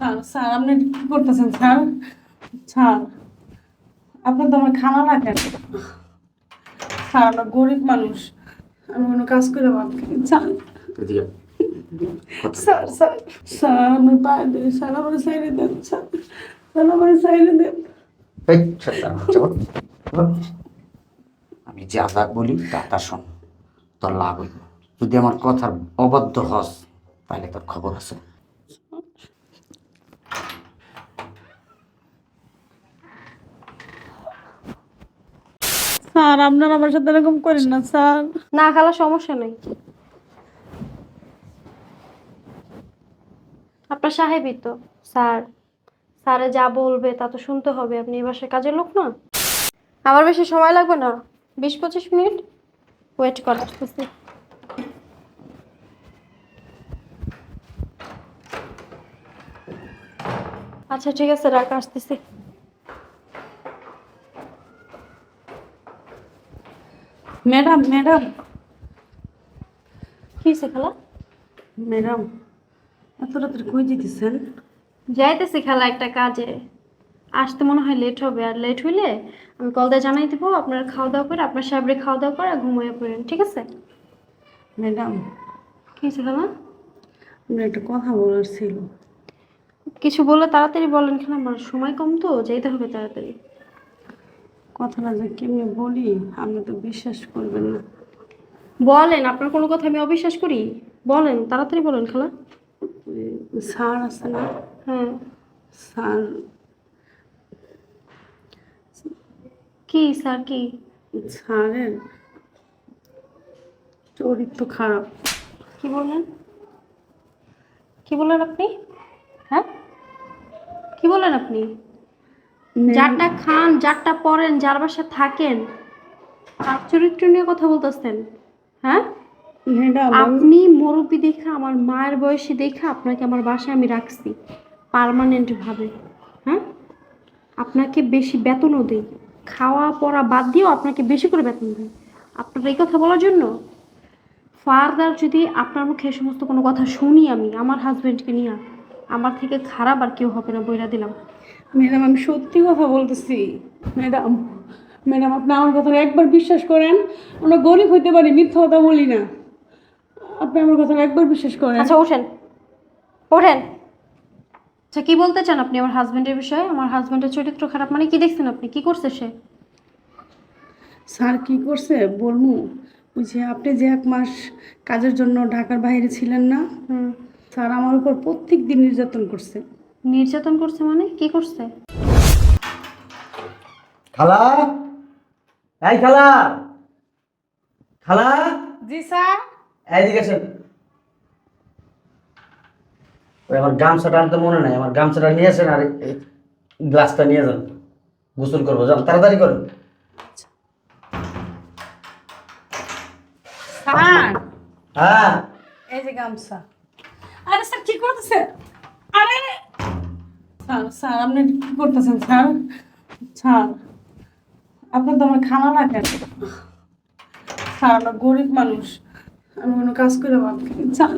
Sir sir আপনি কি করতেছেন স্যার? স্যার আপনি তো আমার খানা রাখেন স্যার আমরা গরিব মানুষ। আমি কোনো কাজ করে স্যার স্যার স্যার স্যার আমি পায়ে দিই স্যার আমার সাইডে দেন স্যার স্যার আমার সাইডে দেন। আমি যা যা বলি তা তা শোন। তোর লাভ হইব যদি আমার কথার অবাধ্য হস তাহলে তোর খবর আছে। স্যার, আপনার আমার সাথে এরকম করেন না, স্যার। না খালা, সমস্যা নেই। আপনার সাহেবই তো, স্যার। স্যারে যা বলবে, তা তো শুনতে হবে। আপনি এই বাসায় কাজের লোক না? আমার বেশি সময় লাগবে না? বিশ পঁচিশ মিনিট? ওয়েট করা আচ্ছা ঠিক আছে, রাখা, আসতেছি। ম্যাডাম ম্যাডাম কি হয়েছে খালা? ম্যাডাম এত রাত্রে কই যেতেছেন যাইতেছি খালা একটা কাজে। আসতে মনে হয় লেট হবে আর লেট হইলে আমি কল দিয়ে জানাই দিব আপনার খাওয়া দাওয়া করে আপনার সাহেবরে খাওয়া দাওয়া করে আর ঘুমিয়ে পড়েন ঠিক আছে? ম্যাডাম কি হয়েছে খালা? আপনার একটা কথা বলার ছিল। কিছু বলে তাড়াতাড়ি বলেন কেন আমার সময় কম তো যেতে হবে তাড়াতাড়ি। কথাটা যে কেমনি বলি আপনি তো বিশ্বাস করবেন না। বলেন আপনার কোনো কথা আমি অবিশ্বাস করি? বলেন তাড়াতাড়ি বলেন খালা। স্যার আছে না? হ্যাঁ। স্যার। কি স্যার কি? স্যারের চরিত্র খারাপ। কি বললেন? কি বললেন আপনি? হ্যাঁ? কি বললেন আপনি? যারটা খান যারটা পরেন যার বাসায় থাকেন তার চরিত্র নিয়ে কথা বলতেছেন। হ্যাঁ? ম্যাডাম আপনি মুরব্বী দেখা আমার মায়ের বয়সী দেখা আপনাকে আমার বাসায় আমি রাখছি পার্মানেন্ট ভাবে হ্যাঁ? আপনাকে বেশি বেতনও দিই। খাওয়া পড়া বাদ দিয়েও আপনাকে বেশি করে বেতন দেয় আপনার এই কথা বলার জন্য ফার্দার যদি আপনার মুখে সমস্ত কোনো কথা শুনি আমি আমার হাজব্যান্ডকে নিয়ে আমার থেকে খারাপ আর কেউ হবে না বইরা দিলাম। ম্যাডাম আমি সত্যি কথা বলতেছি। ম্যাডাম ম্যাডাম আপনি আমার কথা একবার বিশ্বাস করেন আমরা গরিব হইতে পারি মিথ্যা কথা বলি না। আপনি আমার কথা একবার বিশ্বাস করেন। আচ্ছা ওঠেন। ওঠেন। আচ্ছা কি বলতে চান আপনি আমার হাজব্যান্ডের বিষয়ে? আমার হাজব্যান্ডের চরিত্র খারাপ মানে কি দেখছেন আপনি? কি করছে সে? স্যার কি করছে? বলমু ওই যে আপনি যে এক মাস কাজের জন্য ঢাকার বাইরে ছিলেন না? স্যার আমার উপর প্রত্যেক দিন নির্যাতন করছে। নির্যাতন করছে মানে? কি করছে? খালা? এই খালা! খালা? জি স্যার? এইদিকে আসেন। আমার গামছাটা আনতে মনে নাই আমার গামছাটা নিয়ে আসেন আর গ্লাসটা নিয়ে যান। গোসল করব যান তাড়াতাড়ি করেন। হ্যাঁ। এই যে গামছা। আরে স্যার কি করতেছেন আরে স্যার স্যার আপনি কি করতেছেন স্যার? স্যার আপনি তো আমার খানা রাখেন স্যার আমরা গরিব মানুষ। আমি কোনো কাজ করে স্যার।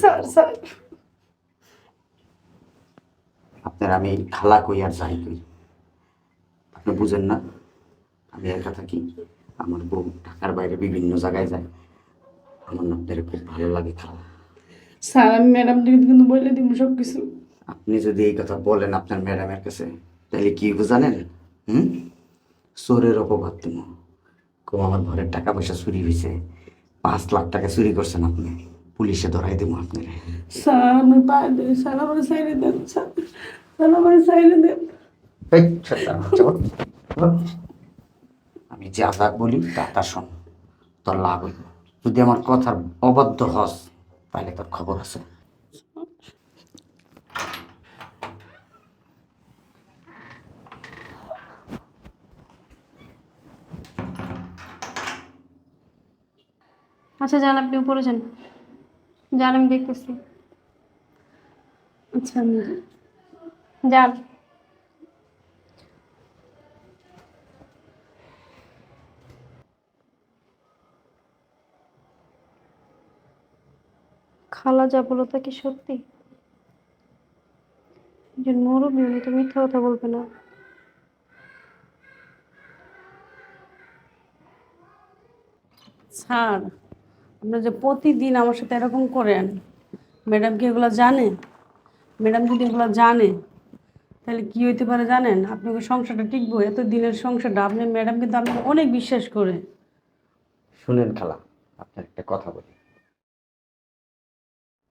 Sir sir. আপনার আমি খালা কই আর যাই কই? আপনি বুঝেন না আমি একা থাকি। আমার বউ ঢাকার বাইরে বিভিন্ন জায়গায় যায়। আমার না আপনার খুব ভালো লাগে খালা। স্যার আমি ম্যাডামকে কিন্তু বলে দিব সব কিছু আপনি যদি এই কথা বলেন আপনার ম্যাডামের কাছে তাহলে কি জানেন হুম? চোরের অপবাদ তুমি কো আমার ঘরের টাকা পয়সা চুরি হয়েছে। পাঁচ লাখ টাকা চুরি করছেন আপনি। পুলিশে ধরাই দেবো আপনার। স্যার আমি দিই। স্যার আমার সাইডে দেন স্যার। আমার সাইডে দেন। আমি যা যা বলি তা তা শোন। তোর লাভ হইব যদি আমার কথার অবাধ্য হস তাহলে তোর খবর আছে। আচ্ছা যান আপনি উপরে যান। যান আমি দেখতেছি। আচ্ছা যান। খালা যা বলো তা কি সত্যি? যে মুরব্বী উনি তো মিথ্যা কথা বলবে না। স্যার আপনার যে প্রতিদিন আমার সাথে এরকম করেন ম্যাডাম কি এগুলো জানে? ম্যাডাম যদি এগুলো জানে তাহলে কি হইতে পারে জানেন? আপনাকে সংসারটা টিকবো এত দিনের সংসারটা আপনি ম্যাডাম কিন্তু আপনাকে অনেক বিশ্বাস করে। শুনেন খালা আপনার একটা কথা বলি।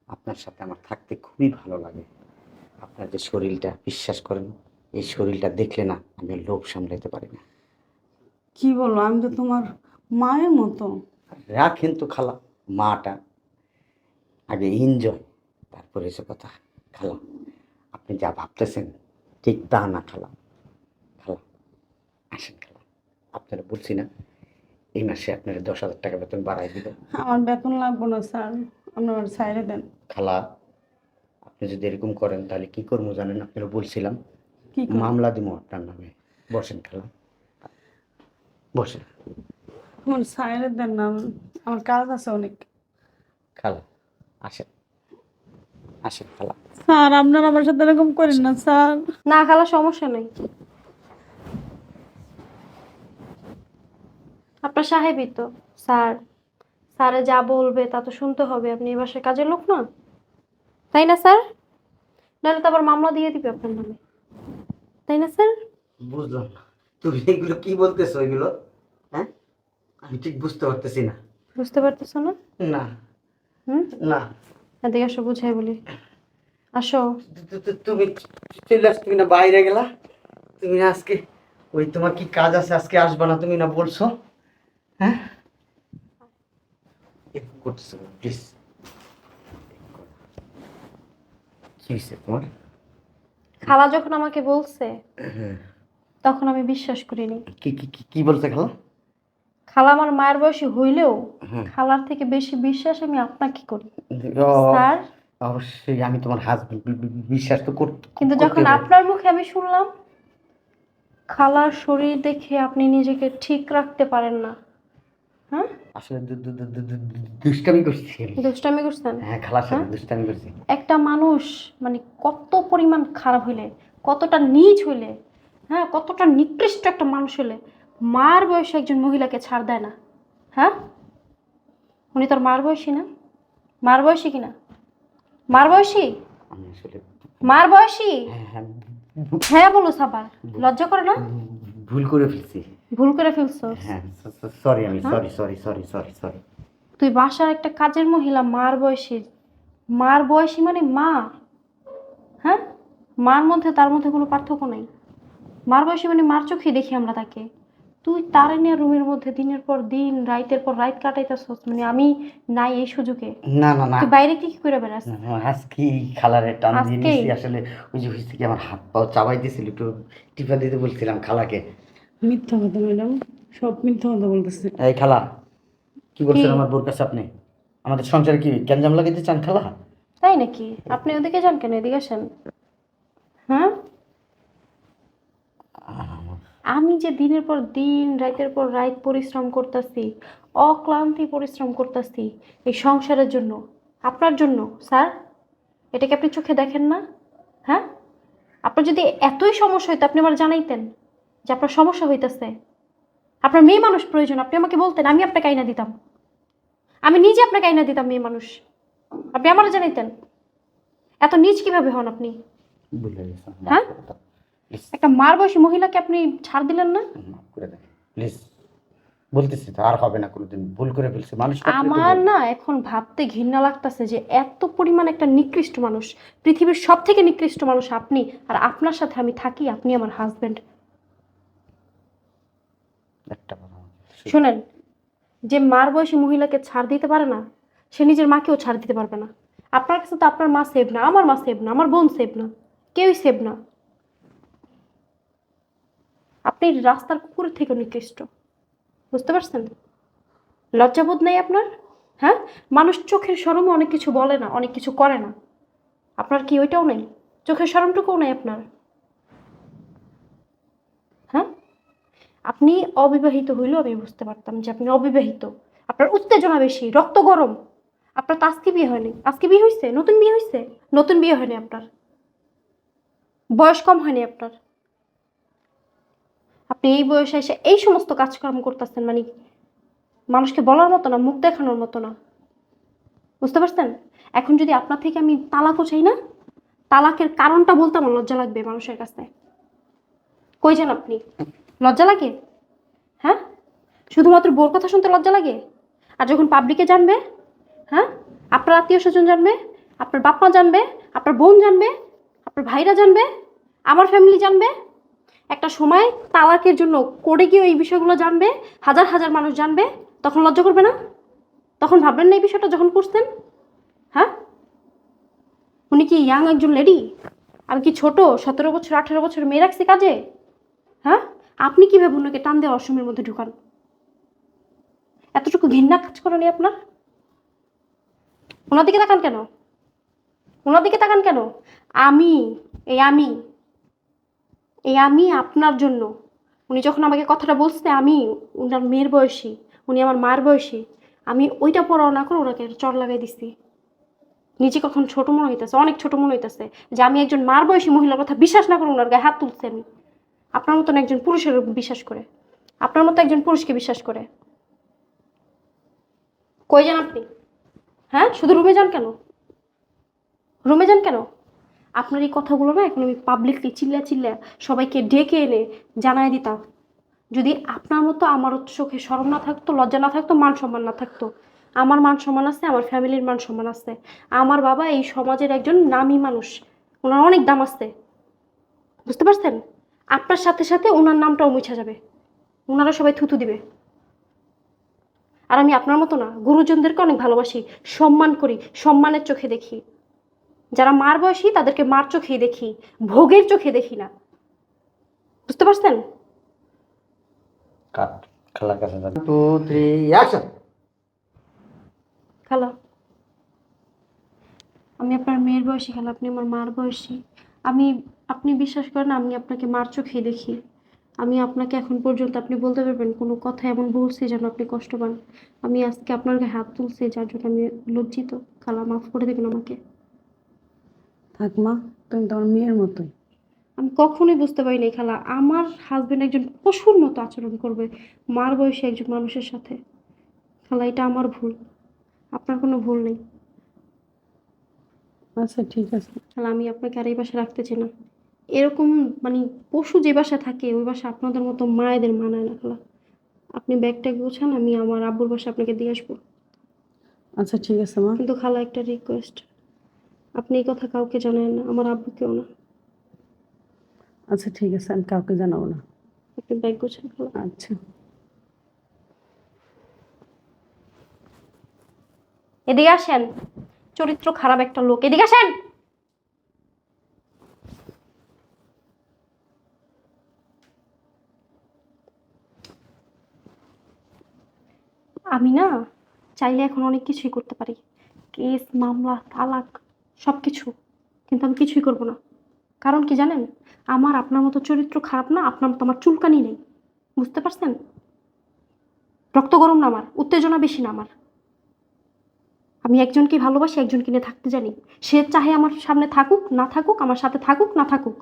আপনার সাথে আমার থাকতে খুবই ভালো লাগে। আপনার যে শরীরটা বিশ্বাস করেন এই শরীরটা দেখলে না আমি লোভ সামলাইতে পারি না। কি বলো আমি তো তোমার মায়ের মতো। রাখেন তো খালা মাটা। আগে এনজয় তারপরে এসে কথা খালা। আপনি যা ভাবতেছেন ঠিক তা না খালা। খালা আসেন খালা। আপনারা বলছি না এই মাসে আপনার দশ হাজার টাকা বেতন বাড়াই দিবেন। আমার বেতন লাগবো না স্যার। আপনার সাইডে দেন। খালা আপনি যদি এরকম করেন তাহলে কি করব জানেন? আপনারা বলছিলাম কি মামলা দিব আপনার নামে। বসেন খালা। বসেন। আমার সাইডে দেন না আমার কাজ আছে অনেক। খালা আসেন। আসেন খালা। স্যার আপনার আমার সাথে এরকম করেন না স্যার। না খালা সমস্যা নেই। আপনার সাহেবই তো স্যার। স্যারে যা বলবে তা তো শুনতে হবে। আপনি এ বাসায় কাজের লোক না? তাই না স্যার? নাহলে তো আবার মামলা দিয়ে দিবে আপনার নামে। তাই না স্যার? বুঝলাম তুমি এগুলো কি বলতেছো এগুলো? হ্যাঁ? আমি ঠিক বুঝতে পারতেছি না। বুঝতে পারতেছো না? না। হুম? না। এদিকে আসো বুঝাই বলি। আসো। তুমি চলে তুমি না বাইরে গেলা? তুমি না আজকে ওই তোমার কি কাজ আছে? আজকে আসবা না তুমি না বলছো? হ্যাঁ? একটু করতেছো প্লিজ কি হয়েছে তোমার? খালা যখন আমাকে বলছে হ্যাঁ। তখন আমি বিশ্বাস করিনি। কি কি কি- কি বলতে খালা? খালা আমার মায়ের বয়সী হইলেও হ্যাঁ। খালার থেকে বেশি বিশ্বাস আমি আপনাকে করি। স্যার। অবশ্যই আমি তোমার হাজবেন্ড বিশ্বাস তো কিন্তু যখন আপনার মুখে আমি শুনলাম খালার শরীর দেখে আপনি নিজেকে ঠিক রাখতে পারেন না। হ্যাঁ? আসলে দুষ্টামি করছি দুষ্টামি করছেন? হ্যাঁ খালার সাথে হ্যাঁ? দুষ্টামি করছি। একটা মানুষ মানে কত পরিমাণ খারাপ হইলে কতটা নিচ হইলে হ্যাঁ কতটা নিকৃষ্ট একটা মানুষ হইলে মার বয়সে একজন মহিলাকে ছাড় দেয় না। হ্যাঁ? উনি তোর মার বয়সী না? মার বয়সী কিনা? মার বয়সী? মার বয়সী? হ্যাঁ হ্যাঁ। হ্যাঁ বলো সাবার লজ্জা করে না? ভুল করে ফেলছি। ভুল করে ফেলছো? হ্যাঁ সরি আমি? Sorry sorry sorry sorry sorry তুই বাসার একটা কাজের মহিলা মার বয়সী। মার বয়সী মানে মা। হ্যাঁ? মার মধ্যে তার মধ্যে কোনো পার্থক্য নাই। মার বয়সী মানে মার চোখে দেখি আমরা তাকে। তুই তার নিয়ে রুমের মধ্যে দিনের পর দিন রাইতের পর রাইত কাটাইতেছস। মানে আমি নাই এই সুযোগে। না না না। তুই বাইরে কি কি করে বেড়াস? আজকে খালারে টান দিয়ে? আসলে ওই যে হয়েছে কি আমার হাত পাও চাবাই দিয়েছিল একটু টিপা দিতে বলছিলাম খালাকে। মিথ্যা কথা ম্যাডাম সব মিথ্যা কথা বলতেছে। এই খালা কি বলছেন আমার বোর কাছে আপনি? আমাদের সংসারে কি গ্যাঞ্জাম লাগাইতে চান খালা? তাই নাকি? আপনি ওদিকে যান কেন? এদিকে আসেন। হ্যাঁ? আমি যে দিনের পর দিন রাতের পর রাত পরিশ্রম করতেছি অক্লান্তি পরিশ্রম করতেছি এই সংসারের জন্য আপনার জন্য স্যার। এটাকে আপনি চোখে দেখেন না? হ্যাঁ? আপনার যদি এতই সমস্যা হইতো আপনি আমার জানাইতেন। যে আপনার সমস্যা হইতেছে। আপনার মেয়ে মানুষ প্রয়োজন আপনি আমাকে বলতেন আমি আপনাকে আইনা দিতাম। আমি নিজে আপনাকে আইনা দিতাম মেয়ে মানুষ। আপনি আমারও জানাইতেন। এত নিজ কীভাবে হন আপনি? হ্যাঁ? একটা মার বয়সী মহিলাকে আপনি ছাড় দিলেন না? প্লিজ বলতেছি তো আর হবে না কোনোদিন। ভুল করে ফেলছি মানুষ আমার না এখন ভাবতে ঘৃণা লাগতেছে যে এত পরিমাণ একটা নিকৃষ্ট মানুষ পৃথিবীর সব থেকে নিকৃষ্ট মানুষ আপনি আর আপনার সাথে আমি থাকি আপনি আমার হাজবেন্ড একটা কথা শোনেন, যে মার বয়সী মহিলাকে ছাড় দিতে পারে না, সে নিজের মাকেও ছাড় দিতে পারবে না। আপনার কাছে তো আপনার মা সেভ না, আমার মা সেভ না, আমার বোন সেভ না, কেউই সেভ না। আপনি রাস্তার কুকুরের থেকে নিকৃষ্ট, বুঝতে পারছেন? লজ্জাবোধ নেই আপনার? হ্যাঁ? মানুষ চোখের সরমে অনেক কিছু বলে না, অনেক কিছু করে না। আপনার কি ওইটাও নেই? চোখের সরমটুকুও নেই আপনার হ্যাঁ আপনি অবিবাহিত হইলেও আমি বুঝতে পারতাম যে আপনি অবিবাহিত। আপনার উত্তেজনা বেশি, রক্ত গরম। আপনার তো আজকে বিয়ে হয়নি। আজকে বিয়ে হয়েছে নতুন বিয়ে হয়েছে নতুন বিয়ে হয়নি আপনার। বয়স কম হয়নি আপনার। আপনি এই বয়সে এসে এই সমস্ত কাজকর্ম করতেছেন মানে মানুষকে বলার মতো না, মুখ দেখানোর মতো না। বুঝতে পারছেন? এখন যদি আপনার থেকে আমি তালাকও চাই না, তালাকের কারণটা বলতে আমার লজ্জা লাগবে মানুষের কাছে। কই যান আপনি? লজ্জা লাগে? হ্যাঁ? শুধুমাত্র বোর কথা শুনতে লজ্জা লাগে? আর যখন পাবলিকে জানবে হ্যাঁ? আপনার আত্মীয় স্বজন জানবে, আপনার বাপ মা জানবে, আপনার বোন জানবে, আপনার ভাইরা জানবে, আমার ফ্যামিলি জানবে, একটা সময় তালাকের জন্য করে গিয়ে এই বিষয়গুলো জানবে, হাজার হাজার মানুষ জানবে, তখন লজ্জা করবে না? তখন ভাববেন না এই বিষয়টা যখন করতেন হ্যাঁ? উনি কি ইয়াং একজন লেডি আমি কি ছোট? সতেরো বছর, আঠেরো বছর মেয়ে রাখছি কাজে? হ্যাঁ? আপনি কীভাবে ওনাকে টান দেওয়া অসমের মধ্যে ঢুকান? এতটুকু ঘৃণা কাজ করেনি আপনার? ওনার দিকে তাকান কেন? ওনার দিকে তাকান কেন? আমি, এই আমি এই আমি আপনার জন্য। উনি যখন আমাকে কথাটা বলছে, আমি ওনার মেয়ের বয়সী, উনি আমার মার বয়সী, আমি ওইটা পড়াও না করে ওনাকে চর লাগাই দিছি। নিজে কখন ছোট মনে হইতেছে, অনেক ছোট মনে হইতেছে যে আমি একজন মার বয়সী মহিলার কথা বিশ্বাস না করে ওনার গায়ে হাত তুলছি আমি। আপনার মতন একজন পুরুষের বিশ্বাস করে। আপনার মতো একজন পুরুষকে বিশ্বাস করে। কই যান আপনি? হ্যাঁ? শুধু রুমে যান কেন? রুমে যান কেন? আপনার এই কথাগুলো না এখন আমি পাবলিকলি চিল্লা চিল্লা সবাইকে ডেকে এনে জানাই দিতাম। যদি আপনার মতো আমার চোখে সরম না থাকতো, লজ্জা না থাকতো, মান সম্মান না থাকতো, আমার মান সম্মান আছে, আমার ফ্যামিলির মান সম্মান আছে, আমার বাবা এই সমাজের একজন নামী মানুষ, ওনার অনেক দাম আছে। বুঝতে পারছেন? আপনার সাথে সাথে ওনার নামটাও মুছা যাবে। ওনারা সবাই থুতু দিবে। আর আমি আপনার মতো না গুরুজনদেরকে অনেক ভালোবাসি সম্মান করি সম্মানের চোখে দেখি। যারা মার বয়সী তাদেরকে মার চোখেই দেখি ভোগের চোখে দেখি না। বুঝতে পারছেন? কাট খেলার কাছে যান। টু থ্রি অ্যাকশন খালা। আমি আপনার মেয়ের বয়সী খালা আপনি আমার মার বয়সী। আমি আপনি বিশ্বাস করেন আমি আপনাকে মার চোখেই দেখি। আমি আপনাকে এখন পর্যন্ত আপনি বলতে পারবেন কোনো কথা এমন বলছি যেন আপনি কষ্ট পান। আমি আজকে আপনার গায়ে হাত তুলছি যার জন্য আমি লজ্জিত। খালা মাফ করে দেবেন আমাকে। থাক মা তুমি তোমার মেয়ের মতোই। আমি কখনোই বুঝতে পারি পারিনি খালা আমার হাজবেন্ড একজন পশুর মতো আচরণ করবে মার বয়সে একজন মানুষের সাথে। খালা এটা আমার ভুল। আপনার কোনো ভুল নেই। আচ্ছা ঠিক আছে। তাহলে আমি আপনাকে আর এই পাশে রাখতে চাই না। এরকম মানে পশু যে বাসা থাকে ওই বাসা আপনাদের মতো মায়েদের মানায় না খালা। আপনি ব্যাগটা গোছান আমি আমার আব্বুর বাসা আপনাকে দিয়ে আসব। আচ্ছা ঠিক আছে মা। কিন্তু খালা একটা রিকোয়েস্ট আপনি এই কথা কাউকে জানান না আমার আব্বুকেও না। আচ্ছা ঠিক আছে আমি কাউকে জানাব না। আপনি ব্যাগ গোছান খালা। আচ্ছা। এদিকে আসেন। চরিত্র খারাপ একটা লোক। এদিকে আসেন! আমি না চাইলে এখন অনেক কিছুই করতে পারি। কেস, মামলা, তালাক সব কিছু কিন্তু আমি কিছুই করব না। কারণ কি জানেন? আমার আপনার মতো চরিত্র খারাপ না, আপনার মতো আমার চুলকানি নেই। বুঝতে পারছেন? রক্ত গরম না আমার, উত্তেজনা বেশি না আমার। আমি একজনকে ভালোবাসি, একজনকে নিয়ে থাকতে জানি। সে চাহে আমার সামনে থাকুক, না থাকুক, আমার সাথে থাকুক, না থাকুক।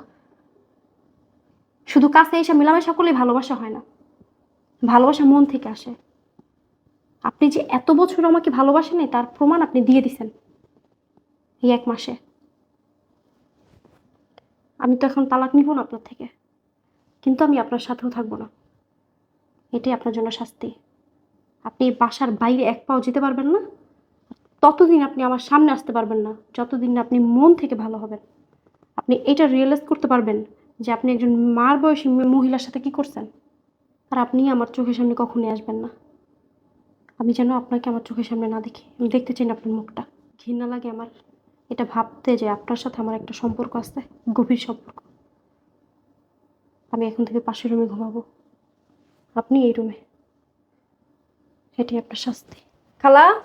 শুধু কাছে এসে মেলামেশা করলে ভালোবাসা হয় না। ভালোবাসা মন থেকে আসে। আপনি যে এত বছর আমাকে ভালোবাসেন তার প্রমাণ আপনি দিয়ে দিছেন। এই এক মাসে। আমি তো এখন তালাক নিব না আপনার থেকে। কিন্তু আমি আপনার সাথেও থাকব না। এটাই আপনার জন্য শাস্তি। আপনি বাসার বাইরে এক পাও যেতে পারবেন না ততদিন আপনি আমার সামনে আসতে পারবেন না, যতদিন না আপনি মন থেকে ভালো হবেন। আপনি এটা রিয়েলাইজ করতে পারবেন যে আপনি একজন মার বয়সী মহিলার সাথে কি করছেন, আর আপনি আমার চোখের সামনে কখনোই আসবেন না। আমি যেন আপনাকে আমার চোখের সামনে না দেখি। আমি দেখতে চাই না আপনার মুখটা। ঘৃণা লাগে আমার। এটা ভাবতে যে আপনার সাথে আমার একটা সম্পর্ক আছে, গভীর সম্পর্ক। আমি এখন থেকে পাশের রুমে ঘুমাবো। আপনি এই রুমে। এটি আপনার শাস্তি। খালা?